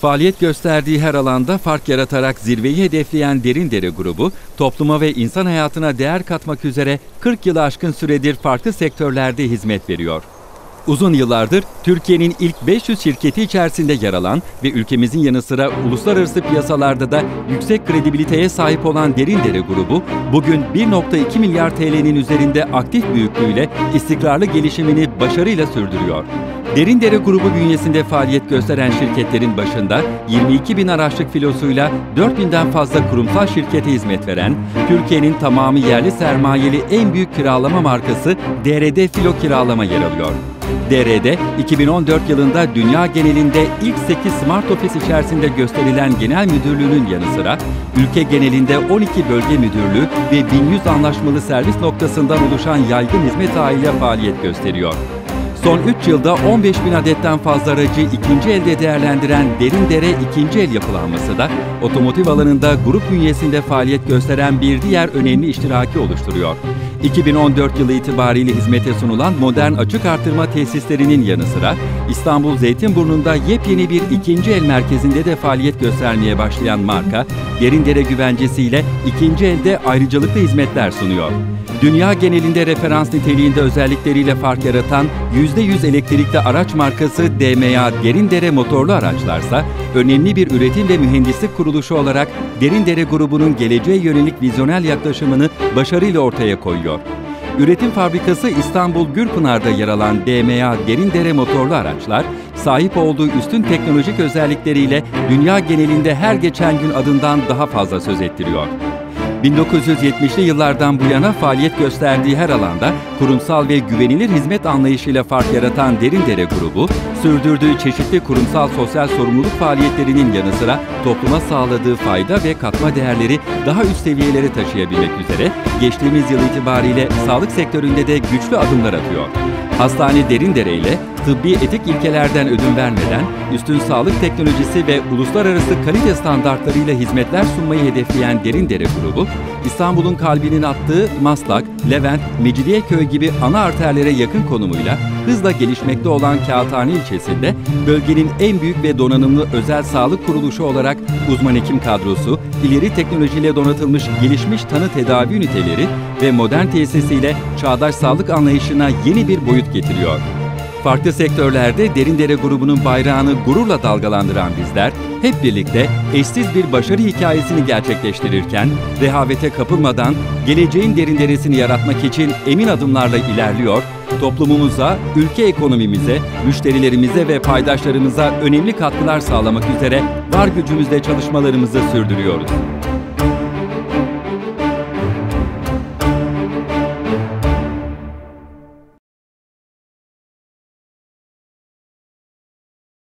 Faaliyet gösterdiği her alanda fark yaratarak zirveyi hedefleyen Derindere grubu, topluma ve insan hayatına değer katmak üzere 40 yılı aşkın süredir farklı sektörlerde hizmet veriyor. Uzun yıllardır Türkiye'nin ilk 500 şirketi içerisinde yer alan ve ülkemizin yanı sıra uluslararası piyasalarda da yüksek kredibiliteye sahip olan Derindere grubu, bugün 1.2 milyar TL'nin üzerinde aktif büyüklüğüyle istikrarlı gelişimini başarıyla sürdürüyor. Derindere grubu bünyesinde faaliyet gösteren şirketlerin başında 22 bin araçlık filosuyla 4 binden fazla kurumsal şirkete hizmet veren, Türkiye'nin tamamı yerli sermayeli en büyük kiralama markası DRD Filo Kiralama yer alıyor. DRD, 2014 yılında dünya genelinde ilk 8 Smart Office içerisinde gösterilen genel müdürlüğünün yanı sıra, ülke genelinde 12 bölge müdürlüğü ve 1100 anlaşmalı servis noktasından oluşan yaygın hizmet ağıyla faaliyet gösteriyor. Son 3 yılda 15 bin adetten fazla aracı ikinci elde değerlendiren Derindere ikinci el yapılanması da otomotiv alanında grup bünyesinde faaliyet gösteren bir diğer önemli iştiraki oluşturuyor. 2014 yılı itibariyle hizmete sunulan modern açık artırma tesislerinin yanı sıra İstanbul Zeytinburnu'nda yepyeni bir ikinci el merkezinde de faaliyet göstermeye başlayan marka, Derindere güvencesiyle ikinci elde ayrıcalıklı hizmetler sunuyor. Dünya genelinde referans niteliğinde özellikleriyle fark yaratan %100 elektrikli araç markası DMA Derindere motorlu araçlarsa önemli bir üretim ve mühendislik kuruluşu olarak Derindere grubunun geleceğe yönelik vizyonel yaklaşımını başarıyla ortaya koyuyor. Üretim fabrikası İstanbul Gürpınar'da yer alan DMA Derindere motorlu araçlar, sahip olduğu üstün teknolojik özellikleriyle dünya genelinde her geçen gün adından daha fazla söz ettiriyor. 1970'li yıllardan bu yana faaliyet gösterdiği her alanda kurumsal ve güvenilir hizmet anlayışıyla fark yaratan Derindere grubu, sürdürdüğü çeşitli kurumsal sosyal sorumluluk faaliyetlerinin yanı sıra topluma sağladığı fayda ve katma değerleri daha üst seviyelere taşıyabilmek üzere geçtiğimiz yıl itibariyle sağlık sektöründe de güçlü adımlar atıyor. Hastane Derindere ile tıbbi etik ilkelerden ödün vermeden üstün sağlık teknolojisi ve uluslararası kalite standartlarıyla hizmetler sunmayı hedefleyen Derindere grubu, İstanbul'un kalbinin attığı Maslak, Levent, Mecidiyeköy gibi ana arterlere yakın konumuyla hızla gelişmekte olan Kağıthane ilçesinde bölgenin en büyük ve donanımlı özel sağlık kuruluşu olarak uzman hekim kadrosu, ileri teknolojiyle donatılmış gelişmiş tanı tedavi üniteleri ve modern tesisiyle çağdaş sağlık anlayışına yeni bir boyut getiriyor. Farklı sektörlerde Derindere grubunun bayrağını gururla dalgalandıran bizler, hep birlikte eşsiz bir başarı hikayesini gerçekleştirirken, rehavete kapılmadan geleceğin derinderesini yaratmak için emin adımlarla ilerliyor, toplumumuza, ülke ekonomimize, müşterilerimize ve paydaşlarımıza önemli katkılar sağlamak üzere var gücümüzle çalışmalarımızı sürdürüyoruz.